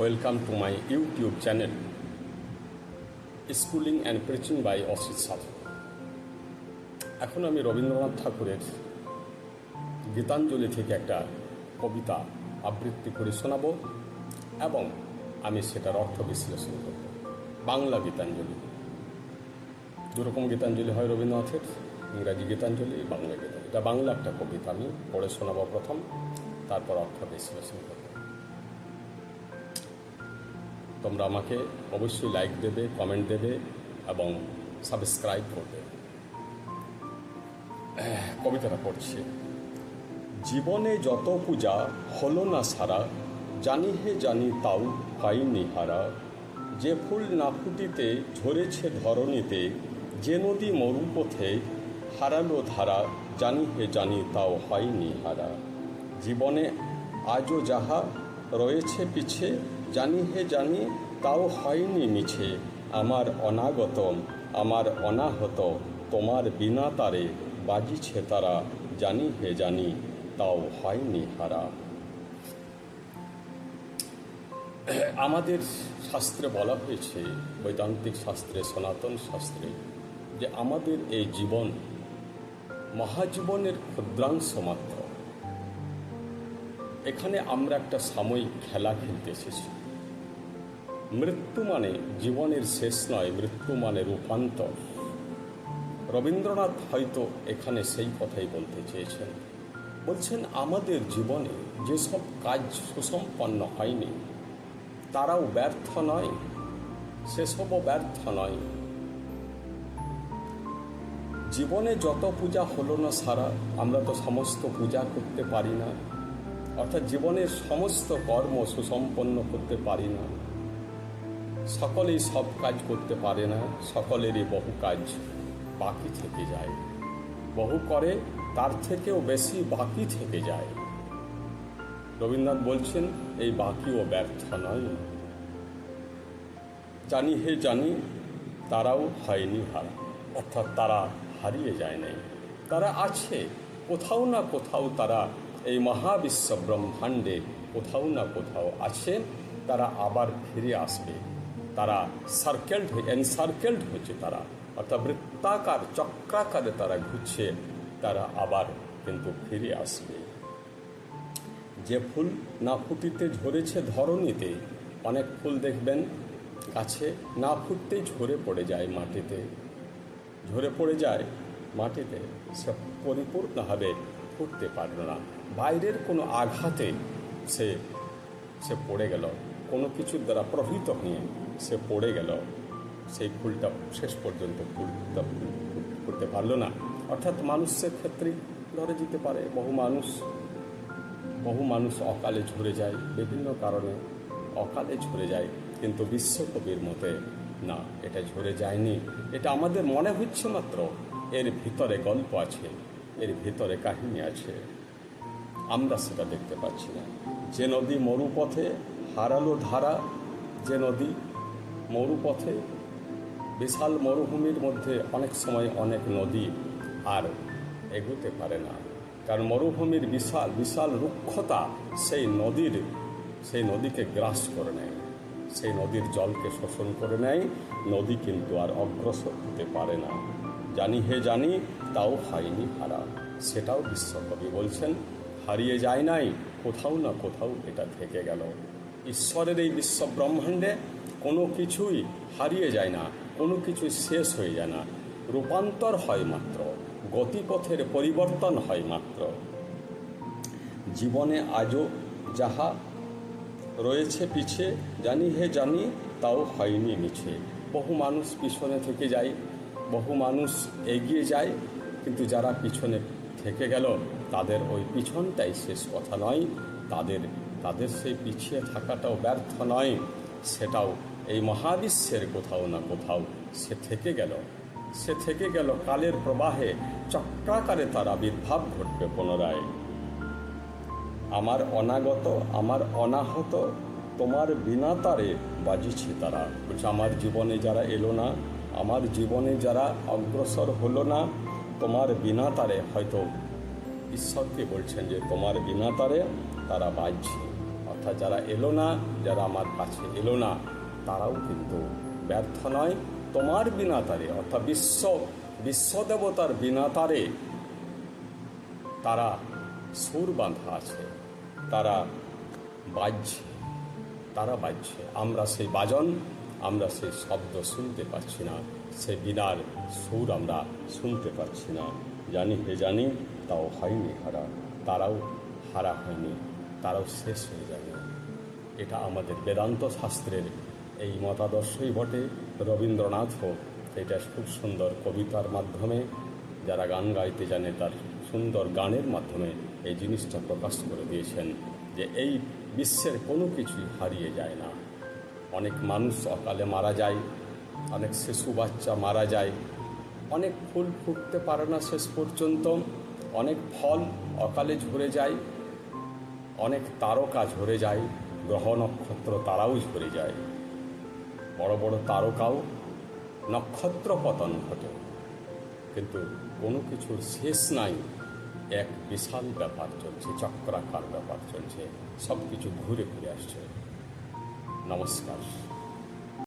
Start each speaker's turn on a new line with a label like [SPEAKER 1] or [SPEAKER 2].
[SPEAKER 1] Welcome to my YouTube channel schooling and preaching by Asit Sadhu এখন আমি রবীন্দ্রনাথ ঠাকুরের গীতাঞ্জলি থেকে একটা কবিতা আবৃত্তি করে শোনাব এবং আমি সেটার অর্থ বিশ্লেষণ করব। বাংলা গীতাঞ্জলি। দুরকম গীতাঞ্জলি হয় রবীন্দ্রনাথের, ইংরাজি গীতাঞ্জলি, বাংলা গীতাঞ্জলি। এটা বাংলা একটা কবিতা, আমি পড়ে শোনাবো প্রথম, তারপর অর্থ বিশ্লেষণ করব। তোমরা আমাকে অবশ্যই লাইক দেবে কমেন্ট দেবে এবং সাবস্ক্রাইব করবে। কবিতাটা পড়ছি। জীবনে যত পূজা হলো না সারা, জানি হে জানি তাও পাইনি হারা। যে ফুল না ফুটিতে ঝরেছে ধরণীতে, যে নদী মরুপথে হারালো ধারা, জানি হে জানি তাও হয়নি হারা। জীবনে আজও যাহা রয়েছে পিছে, জানি হে জানি, তাও হয়নি মিছে। আমার অনাগতম, আমার অনাহত, তোমার বিনা তারে বাজিছে তারা, জানি হে জানি, তাও হয়নি হারা। আমাদের শাস্ত্রে বলা হয়েছে, বৈদান্তিক শাস্ত্রে, সনাতন শাস্ত্রে, যে আমাদের এই জীবন মহাজীবনের ক্ষুদ্রাংশ মাত্র। এখানে আমরা একটা সাময়িক খেলা খেলতে এসেছি। মৃত্যু মানে জীবনের শেষ নয়, মৃত্যু মানে রূপান্তর। রবীন্দ্রনাথ হয়তো এখানে সেই কথাই বলতে চেয়েছেন। বলছেন, আমাদের জীবনে যেসব কাজ সুসম্পন্ন হয়নি, তারাও ব্যর্থ নয়, সেসবও ব্যর্থ নয়। জীবনে যত পূজা হলো না সারা, আমরা তো সমস্ত পূজা করতে পারি না। অর্থাৎ জীবনের সমস্ত কর্ম সুসম্পন্ন করতে পারি না। সকলেই সব কাজ করতে পারে না, সকলেরই বহু কাজ বাকি থেকে যায়। বহু করে, তার থেকেও বেশি বাকি থেকে যায়। রবীন্দ্রনাথ বলছেন, এই বাকিও ব্যর্থ নয়। জানি হে জানি, তারাও হয়নি হারা। অর্থাৎ তারা হারিয়ে যায় নাই। তারা আছে, কোথাও না কোথাও তারা এই মহাবিশ্ব ব্রহ্মাণ্ডে কোথাও না কোথাও আছে, তারা আবার ফিরে আসবে। তারা সার্কেলড হয়ে এনসার্কেলড হচ্ছে তারা। অর্থাৎ বৃত্তাকার, চক্রাকারে তারা ঘুরছে, তারা আবার কিন্তু ফিরে আসবে। যে ফুল না ফুটিতে ঝরেছে ধরণীতে, অনেক ফুল দেখবেন, গাছে না ফুটতেই ঝরে পড়ে যায় মাটিতে। ঝরে পড়ে যায় মাটিতে, সে পরিপূর্ণভাবে ফুটতে পারল না। বাইরের কোনো আঘাতে সে সে পড়ে গেল। কোনো কিছুর দ্বারা প্রভাবিত হয়ে সে পড়ে গেল। সেই ফুলটা শেষ পর্যন্ত ফুলটা করতে পারল না। অর্থাৎ মানুষের ক্ষেত্রে ধরে যেতে পারে, বহু মানুষ বহু মানুষ অকালে ঝরে যায়, বিভিন্ন কারণে অকালে ঝরে যায়। কিন্তু বিশ্বকবির মতে, না, এটা ঝরে যায়নি। এটা আমাদের মনে হচ্ছে মাত্র। এর ভিতরে গল্প আছে। এর ভিতরে কাহিনী আছে। আমরা সেটা দেখতে পাচ্ছি না। যে নদী মরুপথে হারালো ধারা, যে নদী মরুপথে বিশাল মরুভূমির মধ্যে অনেক সময় অনেক নদী আর এগোতে পারে না। কারণ মরুভূমির বিশাল বিশাল রুক্ষতা সেই নদীর, সেই নদীকে গ্রাস করে নেয়। সেই নদীর জলকে শোষণ করে নেয়। নদী কিন্তু আর অগ্রসর হতে পারে না। জানি হে জানি, তাও হয়নি হারা। সেটাও বিশ্বকবি বলছেন, হারিয়ে যায় নাই, কোথাও না কোথাও এটা থেকে গেল। ঈশ্বরের এই বিশ্ব ব্রহ্মাণ্ডে কোনো কিছুই হারিয়ে যায় না, কোনো কিছুই শেষ হয়ে যায় না। রূপান্তর হয় মাত্র, গতিপথের পরিবর্তন হয় মাত্র। জীবনে আজও যাহা রয়েছে পিছে, জানি হে জানি, তাও হয়নি মিছে। বহু মানুষ পিছনে থেকে যায় বহু মানুষ এগিয়ে যায়, কিন্তু যারা পিছনে থেকে গেল, তাদের ওই পিছনটাই শেষ কথা নয়। তাদের তাদের সেই পিছিয়ে থাকাটাও ব্যর্থ নয়। সেটাও এই মহাবিশ্বের কোথাও না কোথাও সে থেকে গেল। সে থেকে গেল কালের প্রবাহে, চক্রাকারে তার আবির্ভাব ঘটবে পুনরায়। আমার অনাগত, আমার অনাহত, তোমার বিনা তারে বাজিছে তারা। বলছে আমার জীবনে যারা এলো না আমার জীবনে যারা অগ্রসর হলো না, তোমার বিনা তারে হয়তো ঈশ্বরকে বলছেন যে তোমার বিনা তারে তারা বাজছে অর্থাৎ যারা এলো না, যারা আমার কাছে এলো না, তারাও কিন্তু ব্যর্থ নয়। তোমার বিনাতারে অর্থাৎ বিশ্ব বিশ্বদেবতার বিনাতারে তারা সুর বাঁধা আছে, তারা বাজছে তারা বাজছে আমরা সেই বাজন আমরা সেই শব্দ শুনতে পাচ্ছি না, সে বিনার সুর আমরা শুনতে পাচ্ছি না। জানি হে জানি, তাও হয়নি হারা, তারাও হারা হয়নি, তারাও শেষ হয়ে যাবে এটা আমাদের বেদান্ত শাস্ত্রের এই মতাদর্শই বটে। রবীন্দ্রনাথও এটা খুব সুন্দর কবিতার মাধ্যমে, যারা গান গাইতে জানে তার সুন্দর গানের মাধ্যমে এই জিনিসটা প্রকাশ করে দিয়েছেন যে এই বিশ্বের কোনো কিছুই হারিয়ে যায় না। অনেক মানুষ অকালে মারা যায়, অনেক শিশু বাচ্চা মারা যায়। অনেক ফুল ফুটতে পারে না শেষ পর্যন্ত, অনেক ফল অকালে ঝরে যায়, অনেক তারকা ঝরে যায়, গ্রহ নক্ষত্র তারাও ঝরে যায়। বড় বড় তারকাও নক্ষত্র পতন ঘটে। কিন্তু কোনো কিছুর শেষ নাই, এক বিশাল ব্যাপার চলছে, চক্রাকার ব্যাপার চলছে সব কিছু ঘুরে ফিরে আসছে। Namaskar.